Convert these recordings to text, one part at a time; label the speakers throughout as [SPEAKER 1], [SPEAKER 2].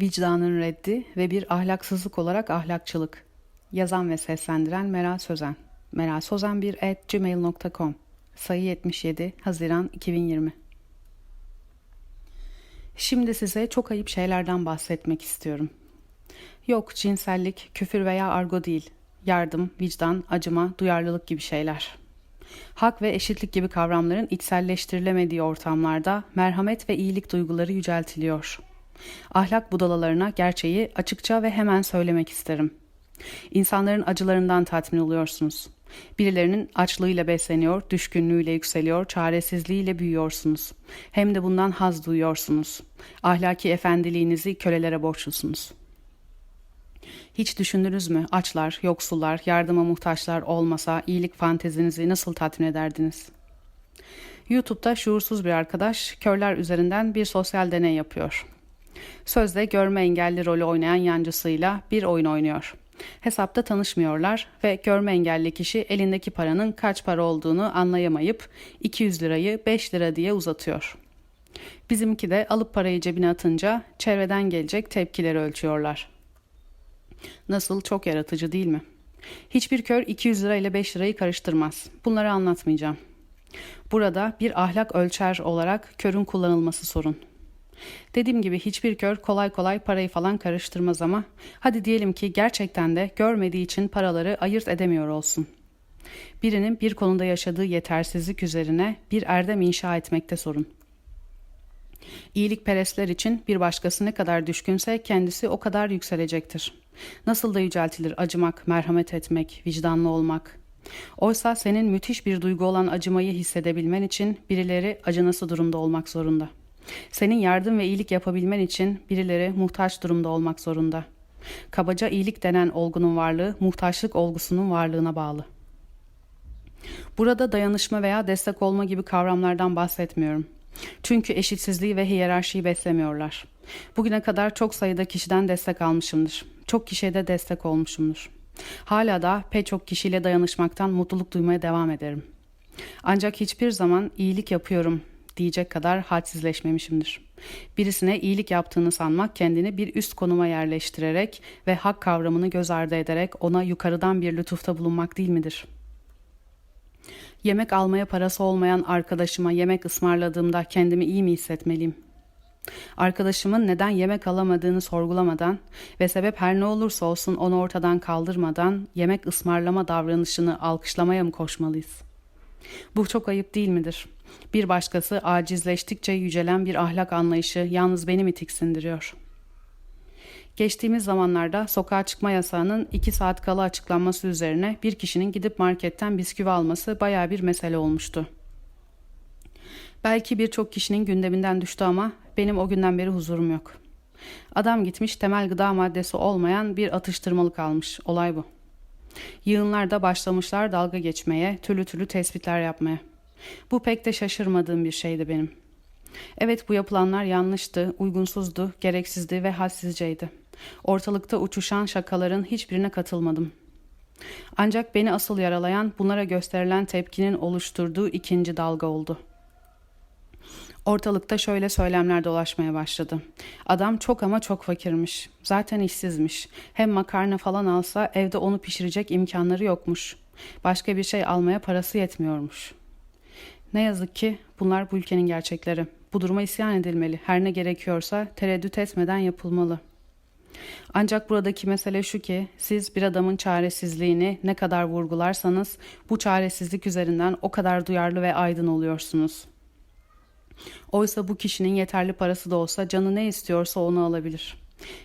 [SPEAKER 1] Vicdanın reddi ve bir ahlaksızlık olarak ahlakçılık. Yazan ve seslendiren Meral Sözen. Meral Sözen 1 at gmail.com Sayı 77 Haziran 2020 Şimdi size çok ayıp şeylerden bahsetmek istiyorum. Yok cinsellik, küfür veya argo değil. Yardım, vicdan, acıma, duyarlılık gibi şeyler. Hak ve eşitlik gibi kavramların içselleştirilemediği ortamlarda merhamet ve iyilik duyguları yüceltiliyor.'' Ahlak budalalarına gerçeği açıkça ve hemen söylemek isterim. İnsanların acılarından tatmin oluyorsunuz. Birilerinin açlığıyla besleniyor, düşkünlüğüyle yükseliyor, çaresizliğiyle büyüyorsunuz. Hem de bundan haz duyuyorsunuz. Ahlaki efendiliğinizi kölelere borçlusunuz. Hiç düşündünüz mü açlar, yoksullar, yardıma muhtaçlar olmasa iyilik fantezinizi nasıl tatmin ederdiniz? YouTube'da şuursuz bir arkadaş körler üzerinden bir sosyal deney yapıyor. Sözde görme engelli rolü oynayan yancısıyla bir oyun oynuyor. Hesapta tanışmıyorlar ve görme engelli kişi elindeki paranın kaç para olduğunu anlayamayıp 200 lirayı 5 lira diye uzatıyor. Bizimki de alıp parayı cebine atınca çevreden gelecek tepkileri ölçüyorlar. Nasıl çok yaratıcı değil mi? Hiçbir kör 200 lira ile 5 lirayı karıştırmaz. Bunları anlatmayacağım. Burada bir ahlak ölçer olarak körün kullanılması sorun. Dediğim gibi hiçbir kör kolay kolay parayı falan karıştırmaz ama hadi diyelim ki gerçekten de görmediği için paraları ayırt edemiyor olsun. Birinin bir konuda yaşadığı yetersizlik üzerine bir erdem inşa etmekte sorun. İyilikperestler için bir başkası ne kadar düşkünse kendisi o kadar yükselecektir. Nasıl da yüceltilir acımak, merhamet etmek, vicdanlı olmak. Oysa senin müthiş bir duygu olan acımayı hissedebilmen için birileri acınası durumda olmak zorunda.'' Senin yardım ve iyilik yapabilmen için birileri muhtaç durumda olmak zorunda. Kabaca iyilik denen olgunun varlığı muhtaçlık olgusunun varlığına bağlı. Burada dayanışma veya destek olma gibi kavramlardan bahsetmiyorum. Çünkü eşitsizliği ve hiyerarşiyi beslemiyorlar. Bugüne kadar çok sayıda kişiden destek almışımdır. Çok kişiye de destek olmuşumdur. Hala da pek çok kişiyle dayanışmaktan mutluluk duymaya devam ederim. Ancak hiçbir zaman iyilik yapıyorum diyecek kadar hadsizleşmemişimdir. Birisine iyilik yaptığını sanmak kendini bir üst konuma yerleştirerek ve hak kavramını göz ardı ederek ona yukarıdan bir lütufta bulunmak değil midir? Yemek almaya parası olmayan arkadaşıma yemek ısmarladığımda kendimi iyi mi hissetmeliyim? Arkadaşımın neden yemek alamadığını sorgulamadan ve sebep her ne olursa olsun onu ortadan kaldırmadan yemek ısmarlama davranışını alkışlamaya mı koşmalıyız? Bu çok ayıp değil midir? Bir başkası acizleştikçe yücelen bir ahlak anlayışı yalnız beni mi tiksindiriyor? Geçtiğimiz zamanlarda sokağa çıkma yasağının 2 saat kala açıklanması üzerine bir kişinin gidip marketten bisküvi alması baya bir mesele olmuştu. Belki birçok kişinin gündeminden düştü ama benim o günden beri huzurum yok. Adam gitmiş temel gıda maddesi olmayan bir atıştırmalık almış. Olay bu. Yığınlarda başlamışlar dalga geçmeye, türlü türlü tespitler yapmaya. Bu pek de şaşırmadığım bir şeydi benim. Evet bu yapılanlar yanlıştı, uygunsuzdu, gereksizdi ve hassizceydi. Ortalıkta uçuşan şakaların hiçbirine katılmadım. Ancak beni asıl yaralayan bunlara gösterilen tepkinin oluşturduğu ikinci dalga oldu. Ortalıkta şöyle söylemler dolaşmaya başladı. Adam çok ama çok fakirmiş. Zaten işsizmiş. Hem makarna falan alsa evde onu pişirecek imkanları yokmuş. Başka bir şey almaya parası yetmiyormuş.'' Ne yazık ki bunlar bu ülkenin gerçekleri. Bu duruma isyan edilmeli. Her ne gerekiyorsa tereddüt etmeden yapılmalı. Ancak buradaki mesele şu ki siz bir adamın çaresizliğini ne kadar vurgularsanız bu çaresizlik üzerinden o kadar duyarlı ve aydın oluyorsunuz. Oysa bu kişinin yeterli parası da olsa canı ne istiyorsa onu alabilir.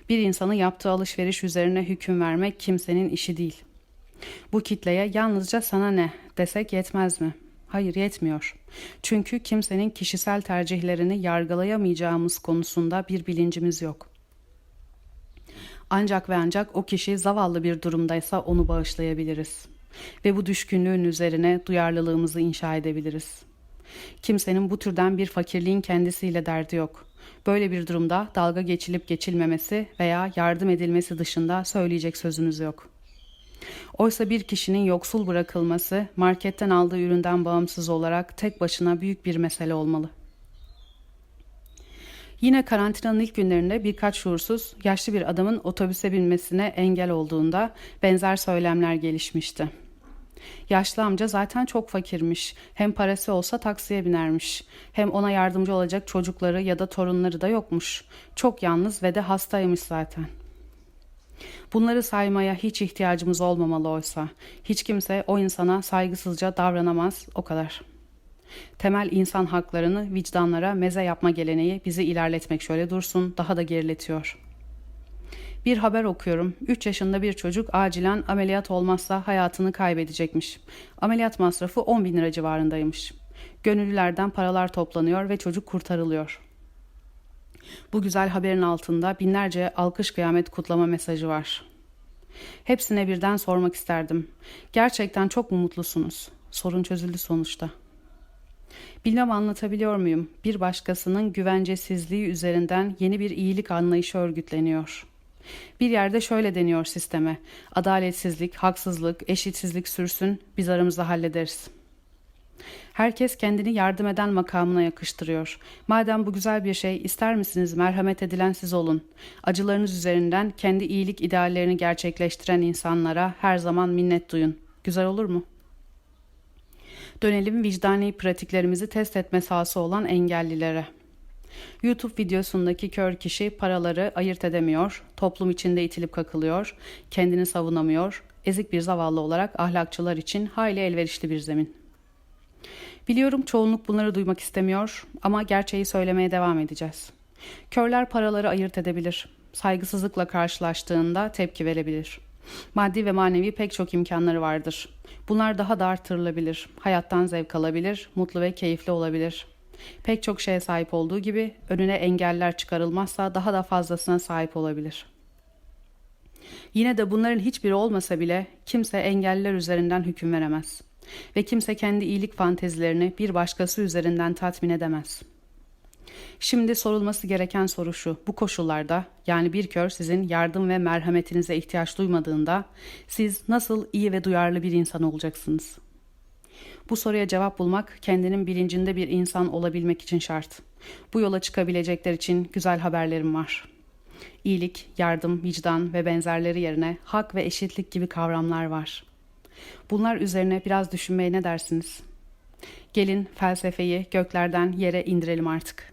[SPEAKER 1] Bir insanı yaptığı alışveriş üzerine hüküm vermek kimsenin işi değil. Bu kitleye yalnızca sana ne desek yetmez mi?'' Hayır yetmiyor. Çünkü kimsenin kişisel tercihlerini yargılayamayacağımız konusunda bir bilincimiz yok. Ancak ve ancak o kişi zavallı bir durumdaysa onu bağışlayabiliriz. Ve bu düşkünlüğün üzerine duyarlılığımızı inşa edebiliriz. Kimsenin bu türden bir fakirliğin kendisiyle derdi yok. Böyle bir durumda dalga geçilip geçilmemesi veya yardım edilmesi dışında söyleyecek sözümüz yok.'' Oysa bir kişinin yoksul bırakılması marketten aldığı üründen bağımsız olarak tek başına büyük bir mesele olmalı. Yine karantinanın ilk günlerinde birkaç şuursuz yaşlı bir adamın otobüse binmesine engel olduğunda benzer söylemler gelişmişti. Yaşlı amca zaten çok fakirmiş. Hem parası olsa taksiye binermiş. Hem ona yardımcı olacak çocukları ya da torunları da yokmuş. Çok yalnız ve de hastaymış zaten. Bunları saymaya hiç ihtiyacımız olmamalı oysa. Hiç kimse o insana saygısızca davranamaz o kadar. Temel insan haklarını vicdanlara meze yapma geleneği bizi ilerletmek şöyle dursun daha da geriletiyor.'' Bir haber okuyorum. 3 yaşında bir çocuk acilen ameliyat olmazsa hayatını kaybedecekmiş. Ameliyat masrafı 10 bin lira civarındaymış. Gönüllülerden paralar toplanıyor ve çocuk kurtarılıyor. Bu güzel haberin altında binlerce alkış kıyamet kutlama mesajı var. Hepsine birden sormak isterdim. Gerçekten çok mu mutlusunuz? Sorun çözüldü sonuçta. Bilmem anlatabiliyor muyum? Bir başkasının güvencesizliği üzerinden yeni bir iyilik anlayışı örgütleniyor.'' Bir yerde şöyle deniyor sisteme. Adaletsizlik, haksızlık, eşitsizlik sürsün, biz aramızda hallederiz. Herkes kendini yardım eden makamına yakıştırıyor. Madem bu güzel bir şey, ister misiniz merhamet edilen siz olun. Acılarınız üzerinden kendi iyilik ideallerini gerçekleştiren insanlara her zaman minnet duyun. Güzel olur mu? Dönelim vicdani pratiklerimizi test etme sahası olan engellilere. YouTube videosundaki kör kişi paraları ayırt edemiyor, toplum içinde itilip kakılıyor, kendini savunamıyor, ezik bir zavallı olarak ahlakçılar için hayli elverişli bir zemin. Biliyorum çoğunluk bunları duymak istemiyor ama gerçeği söylemeye devam edeceğiz. Körler paraları ayırt edebilir. Saygısızlıkla karşılaştığında tepki verebilir. Maddi ve manevi pek çok imkanları vardır. Bunlar daha da artırılabilir. Hayattan zevk alabilir, mutlu ve keyifli olabilir.'' Pek çok şeye sahip olduğu gibi önüne engeller çıkarılmazsa daha da fazlasına sahip olabilir. Yine de bunların hiçbiri olmasa bile kimse engeller üzerinden hüküm veremez ve kimse kendi iyilik fantezilerini bir başkası üzerinden tatmin edemez. Şimdi sorulması gereken soru şu. Bu koşullarda yani bir kör sizin yardım ve merhametinize ihtiyaç duymadığında siz nasıl iyi ve duyarlı bir insan olacaksınız?'' Bu soruya cevap bulmak kendinin bilincinde bir insan olabilmek için şart. Bu yola çıkabilecekler için güzel haberlerim var. İyilik, yardım, vicdan ve benzerleri yerine hak ve eşitlik gibi kavramlar var. Bunlar üzerine biraz düşünmeye ne dersiniz? Gelin felsefeyi göklerden yere indirelim artık.